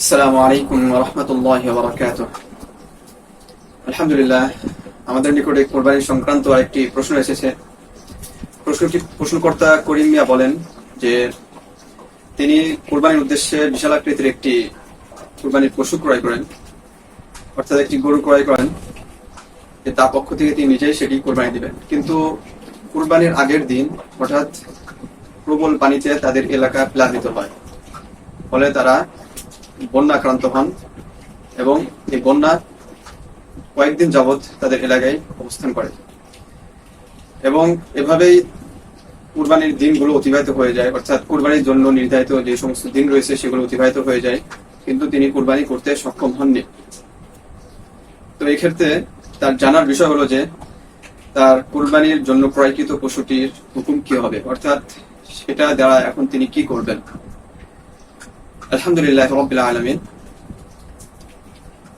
আসসালামু আলাইকুম রহমতুল্লাহ বারাকাত আলহামদুলিল্লাহ, আমাদের নিকটে কোরবানি সংক্রান্ত আরেকটি প্রশ্ন এসেছে। প্রশ্নটি প্রশ্নকর্তা করিম মিয়া বলেন যে, তিনি কোরবানির উদ্দেশ্যে বিশাল আকৃতির একটি কোরবানির পশু ক্রয় করেন, অর্থাৎ একটি গরু ক্রয় করেন, যে তার পক্ষ থেকে তিনি নিজেই সেটি কোরবানি দিবেন। কিন্তু কোরবানির আগের দিন হঠাৎ প্রবল পানিতে তাদের এলাকা প্লাবিত হয়। ফলে তারা বন্যাক্রান্ত হন এবং এই বন্যা কয়েকদিন যাবৎ তাদের এলাকায় অবস্থান করে। এবং এভাবেই কুরবানির দিনগুলো অতিবাহিত হয়ে যায়, অর্থাৎ কুরবানির জন্য নির্ধারিত যে সমস্ত দিন রয়েছে সেগুলো অতিবাহিত হয়ে যায়, কিন্তু তিনি কুরবানি করতে সক্ষম হননি। তো এই ক্ষেত্রে তার জানার বিষয় হলো যে, তার কুরবানির জন্য ক্রয়কৃত পশুটির হুকুম কি হবে? অর্থাৎ সেটা দ্বারা এখন তিনি কি করবেন? আলহামদুলিল্লাহ রবিল আলমিন।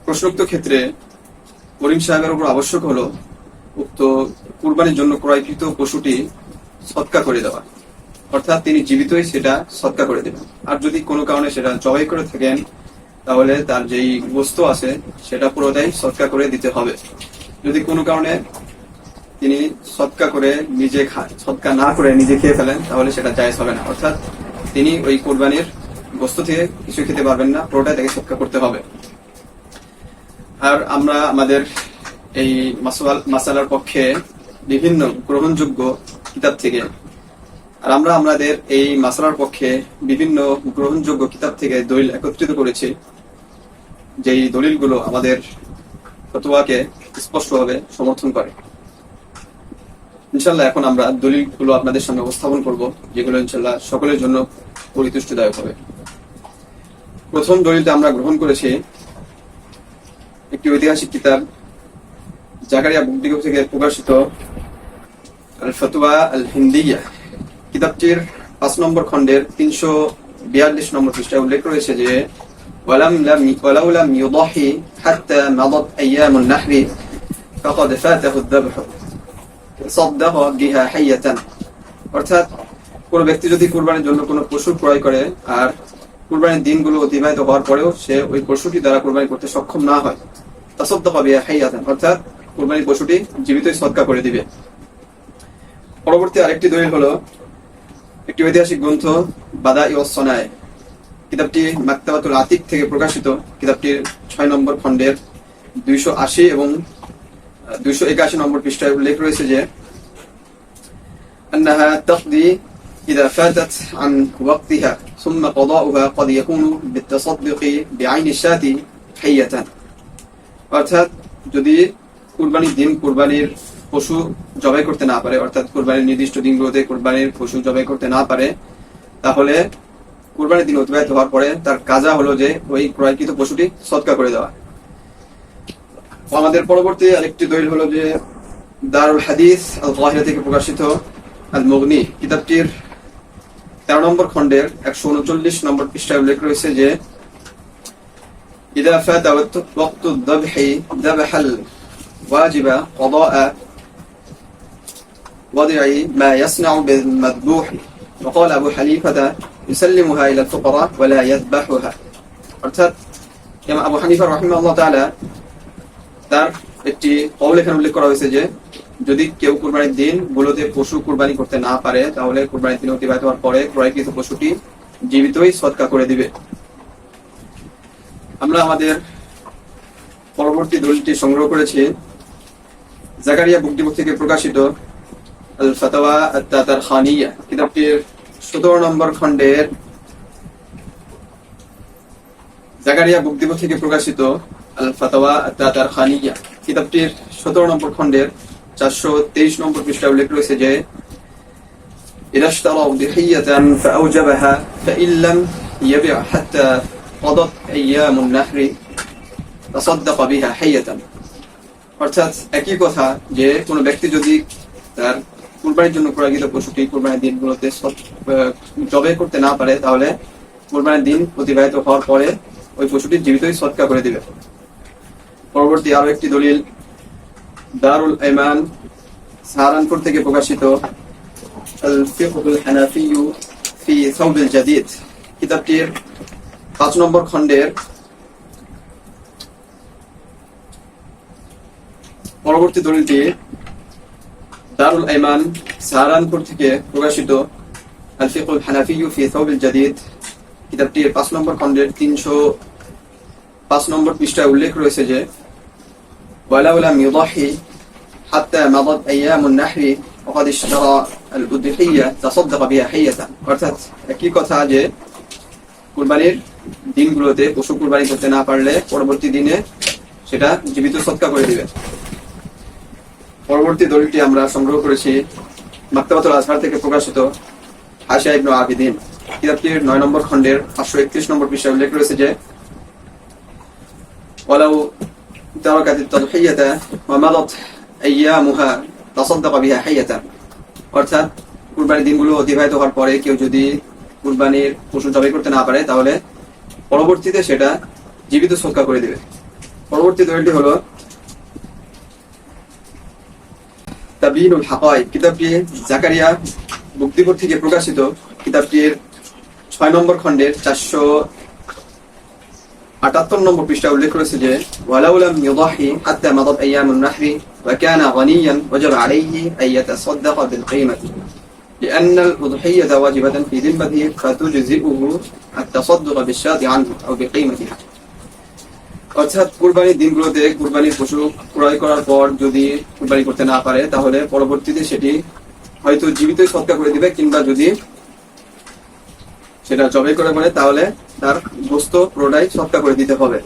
প্রশ্নোক্ত ক্ষেত্রে করিম সাহেবের উপর আবশ্যক হলো উক্ত কুরবানির জন্য ক্রয়কৃত পশুটি সৎকা করে দেওয়া। অর্থাৎ তিনি জীবিতই সেটা সৎকা করে দেবেন। আর যদি কোনো কারণে সেটা জবাই করে থাকেন, তাহলে তার যেই বস্তু আছে, সেটা পুরোটাই সৎকা করে দিতে হবে। যদি কোনো কারণে তিনি সৎকা করে নিজে সৎকা না করে নিজে খেয়ে ফেলেন, তাহলে সেটা জায়জ হবে না। অর্থাৎ তিনি ওই কোরবানির বস্তু থেকে কিছু খেতে পারবেন না, পুরোটাই তাকে সৎকা করতে হবে। আর আমরা আমাদের এই মাসালার পক্ষে বিভিন্ন গ্রহণযোগ্য কিতাব থেকে আর আমরা আমাদের এই মাসালার পক্ষে বিভিন্ন গ্রহণযোগ্য কিতাব থেকে দলিল একত্রিত করেছি। যেই দলিলগুলো আমাদের ফতোয়াকে স্পষ্টভাবে সমর্থন করে। ইনশাল্লাহ এখন আমরা দলিলগুলো আপনাদের সামনে উপস্থাপন করব, যেগুলো ইনশাল্লাহ সকলের জন্য পরিতুষ্টিদায়ক হবে। প্রথম দলিলটা আমরা গ্রহণ করেছি একটি ঐতিহাসিক কিতাব জাকারিয়া বুকদিগ থেকে প্রকাশিত আল ফতুয়া আল হিন্দিয়া কিতাবটির পাঁচ নম্বর খণ্ডের তিনশো বিয়াল্লিশ নম্বর পৃষ্ঠায় উল্লেখ রয়েছে যে ولم لم ولو لم يضحي حتى مضت أيام النحر فقد فاته الذبح صدق بها حية অর্থাৎ কোন ব্যক্তি যদি কুরবানির জন্য কোনো পশু ক্রয় করে আর কুরবানির দিনগুলো অতিবাহিত হওয়ার পরেও সে ওই পশুটি দ্বারা কুরবানি করতে সক্ষম না হয়। তা সদ্য হবে অর্থাৎ কুরবানি পশুটি জীবিতই সৎকা করে দিবে। পরবর্তী আরেকটি দলিল হলো, একটি ঐতিহাসিক গ্রন্থ বাদা ইয়সনায় কিতাবটি মাক্তাবাতুল আতিক থেকে প্রকাশিত। কিতাবটির ছয় নম্বর খণ্ডের দুইশো আশি এবং দুইশো একাশি নম্বর পৃষ্ঠায় উল্লেখ রয়েছে যে إذا فاتت عن وقتها ثم قضاؤها قد يكون بالتصدق بعين الشاة حية অর্থাৎ যদি কুরবানির দিন কুরবানির পশু জবাই করতে না পারে অর্থাৎ কুরবানির নির্দিষ্ট দিনগুলোতে কুরবানির পশু জবাই করতে না পারে তাহলে কুরবানির দিন অতিবাহিত হওয়ার পরে তার কাজা হলো যে ওই ক্রয়কৃত পশুটি সৎকা করে দেওয়া আমাদের পরবর্তী আরেকটি দলিল হলো যে দারুল হাদিস আল কাহিরা থেকে প্রকাশিত আল মগনি কিতাবটির তেরো নম্বর খণ্ডের একশো উনচল্লিশ নম্বর পৃষ্ঠায় উল্লেখ রয়েছে যে إذا فات وقت الذبح ذبح الواجب قضاء وضع ما يصنع بالمذبوح وقال أبو حنيفة يسلمها إلى الفقراء ولا يذبحها অর্থাৎ যেমন আবু হানিফা রহিমাল্লাহ তাআলা তার একটি কওল এখানে উল্লেখ করা হয়েছে যে যদি কেউ কুরবানির দিন গুলোতে পশু কুরবানি করতে না পারে, তাহলে কুরবানির দিন অতিবাহিত হওয়ার পরে ক্রয়কৃত পশুটি জীবিতই সৎকা করে দিবে। আমরা আমাদের পরবর্তী দলিলটি সংগ্রহ করেছি। জাকারিয়া বুকডিবুক থেকে প্রকাশিত কিতাবটির সতেরো নম্বর খণ্ডের জাকারিয়া বুকদিবুক থেকে প্রকাশিত আল ফাতাওয়া আত্তাতার খানিয়া কিতাবটির সতেরো নম্বর খণ্ডের চারশো তেইশ নম্বর পৃষ্ঠা উল্লেখ রয়েছে যে إذا اشتروا ضحية فأوجبها فإن لم يبع حتى قضت أيام النحر تصدق بها حية অর্থাৎ একই কথা যে কোনো ব্যক্তি যদি তার কুরবানির জন্য ক্রয়কৃত পশুটি কুরবানির দিনগুলোতে জবে করতে না পারে তাহলে কুরবানির দিন অতিবাহিত হওয়ার পরে ওই পশুটি জীবিতই সৎকা করে দিবে পরবর্তী আরো একটি দলিল দারুল ইমান সাহারানপুর থেকে প্রকাশিত আল ফি সাউবিল জাদিদ। কিতাবটির পাঁচ নম্বর খণ্ডের পরবর্তী দলিলটি দারুল আইমান সাহারানপুর থেকে প্রকাশিত আল ফিকুল হানাফিয়ু ফি থাউবিল জাদিদ। কিতাবটির পাঁচ নম্বর খণ্ডের তিনশো পাঁচ নম্বর পৃষ্ঠায় উল্লেখ রয়েছে যে ولو لم يضحي حتى مضت أيام النحر وقد اشترى الأضحية تصدق بها حية অর্থাৎ একই কথা যে কুরবানির দিনগুলোতে পশু কুরবানি করতে না পারলে পরবর্তী দিনে সেটা জীবিত সৎকা করে দিবে পরবর্তী দলিলটি আমরা সংগ্রহ করেছি মাক্তাবাতুল আজহার থেকে প্রকাশিত হাসিয়া ইবনু আবিদিন কিতাবটির নয় নম্বর খণ্ডের পাঁচশো একত্রিশ নম্বর পৃষ্ঠায় উল্লেখ রয়েছে যে ولو تركت التضحية ومضت أيامها تصدق بها حية অর্থাৎ কুরবানির দিনগুলো অতিবাহিত হওয়ার পরে কেউ যদি কুরবানির পশু জবাই করতে না পারে তাহলে পরবর্তীতে সেটা জীবিত সৎকা করে দিবে পরবর্তী দলিলটি হলো তাবিনুল হাকাই কিতাবটি জাকারিয়া মুক্তিপুর থেকে প্রকাশিত কিতাবটির ছয় নম্বর খণ্ডের চারশো আটাত্তর নম্বর পৃষ্ঠা উল্লেখ করেছে যে ওয়ালাউলাম ইউদাহি হাত্তা মাদাত আইয়ামুন নাহরি ওয়া কানা গানিয়ান ওয়াজাব আলাইহি আন ইয়াতাসাদদাqa বিল কিমাতি لأن الأضحية واجبة في ذمته فتجزئه التصدق بالشاة عنه أو بقيمتها অর্থাৎ কুরবানির দিনগুলোতে কুরবানির পশু ক্রয় করার পর যদি কুরবানি করতে না পারে তাহলে পরবর্তীতে সেটি হয়তো জীবিত সৎকা করে দিবে কিংবা যদি সেটা জবে করে করে তাহলে তার গোস্ত পুরোটাই সৎকা করে দিতে হবে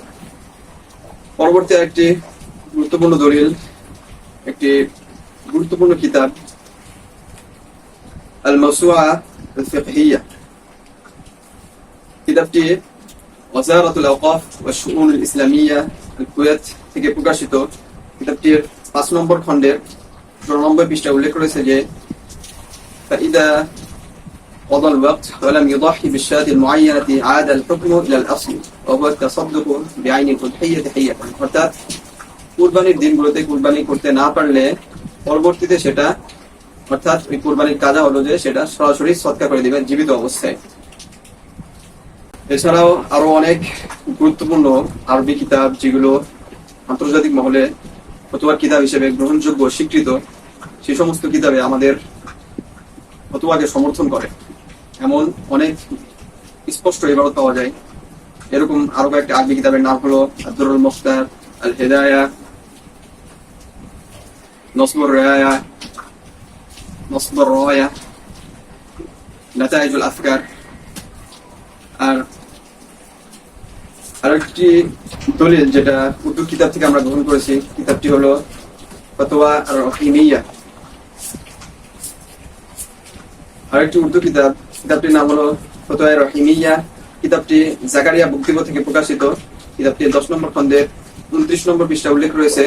পরবর্তী একটি গুরুত্বপূর্ণ দলিল একটি গুরুত্বপূর্ণ কিতাব আল মসুয়া ফিকহিয়া কিতাবটি ওয়াজারাতুল আওকাফ ওয়া শুউন ইসলামিয়া আল কুয়েত থেকে প্রকাশিত কিতাবটির পাঁচ নম্বর খণ্ডের চুরানব্বই পৃষ্ঠা উল্লেখ রয়েছে যে فإذا قضى الوقت ولم يضحي بالشاة المعينة عاد الحكم إلى الأصل وهو التصدق بعين الأضحية حية অর্থাৎ কুরবানির দিনগুলোতে কুরবানি করতে না পারলে পরবর্তীতে সেটা অর্থাৎ ওই কুরবানির কাজা হলো যে সেটা সরাসরি সৎকা করে দিবেন জীবিত অবস্থায় এছাড়াও আরো অনেক গুরুত্বপূর্ণ আরবি কিতাব যেগুলো আন্তর্জাতিক মহলে ফতুয়ার কিতাব হিসেবে গ্রহণযোগ্য স্বীকৃত সেই সমস্ত কিতাবে আমাদের ফতুয়াকে সমর্থন করে এমন অনেক স্পষ্ট এবারত পাওয়া যায়। এরকম আরও কয়েকটা আরবি কিতাবের নাম হলো আব্দুল মুখতার আল হেদায়া নসবুর রায়া নসবুর রয়া নাতাইজুল আফকার আর আরেকটি দলিল যেটা উর্দু কিতাব থেকে আমরা গ্রহণ করেছি, কিতাবটি হলো ফতোয়া আর রহিমিয়া। আরেকটি উর্দু কিতাব কিতাবটির নাম হলো ফতোয়া রহিমিয়া। কিতাবটি জাকারিয়া বুক্তিব থেকে প্রকাশিত। কিতাবটি দশ নম্বর খন্ডের উনত্রিশ নম্বর পৃষ্ঠা উল্লেখ রয়েছে।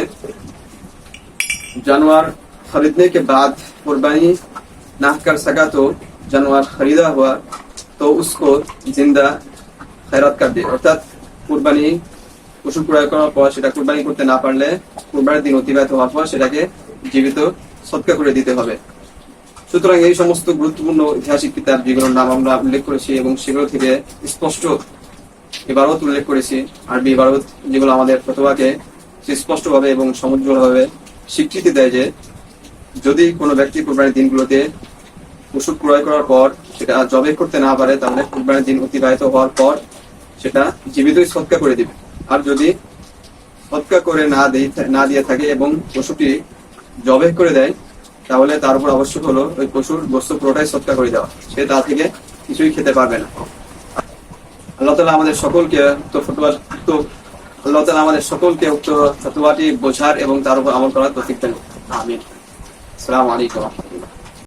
জানুয়ার খরিদনে কে বাদ কোরবানি, নাহকার কর সকা তো জানোয়ার খরিদা হওয়া তো উসকো জিন্দা খেরাত কর দে অর্থাৎ কোরবানি পশু ক্রয় করার পর সেটা কোরবানি করতে না পারলে কোরবানির দিন অতিবাহিত হওয়ার পর সেটাকে জীবিত সৎকা করে দিতে হবে। সুতরাং এই সমস্ত গুরুত্বপূর্ণ ঐতিহাসিক কিতাব যেগুলোর নাম আমরা উল্লেখ করেছি এবং সেগুলো থেকে স্পষ্ট ইবারত উল্লেখ করেছি, আরবি ইবারত যেগুলো আমাদের ফতোয়াকে স্পষ্টভাবে এবং সমুজ্জ্বলভাবে স্বীকৃতি দেয় যে যদি কোনো ব্যক্তি কুরবানির দিনগুলোতে পশু ক্রয় করার পর সেটা জবে করতে না পারে, তাহলে কুরবানির দিন অতিবাহিত হওয়ার পর সেটা জীবিতই সৎকা করে দিবে। আর যদি সৎকা করে না দিয়ে না দিয়ে থাকে এবং পশুটি জবে করে দেয় তাহলে তার উপর আবশ্যক হলো ওই পশুর বস্তু পুরোটাই সৎকার করে দেওয়া। সে তা থেকে কিছুই খেতে পারবে না। আল্লাহ তালা আমাদের সকলকে উক্ত ফটোয়া তো আল্লাহ তালা আমাদের সকলকে উক্ত ফটোয়াটি বোঝার এবং তার উপর আমল করার দেন আমিন। আসসালামু আলাইকুম।